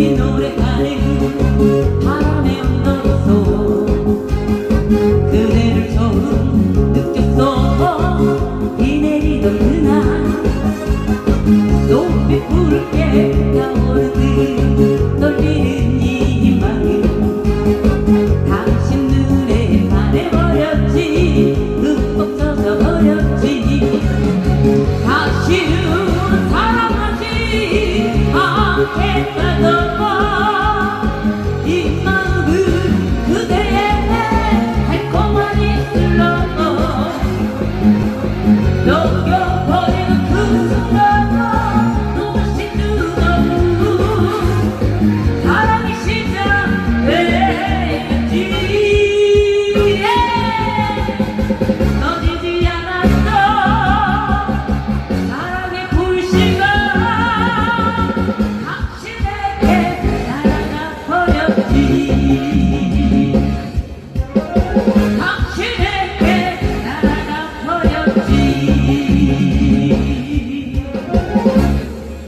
네 이 노래가는 바람에 흩날렸어. 그대를 처음 느꼈어. 비 내리던 그날 높이 푸르게 타오른 듯 떨리는 이 희망은 당신 눈에 반해버렸지. que mandou 박진대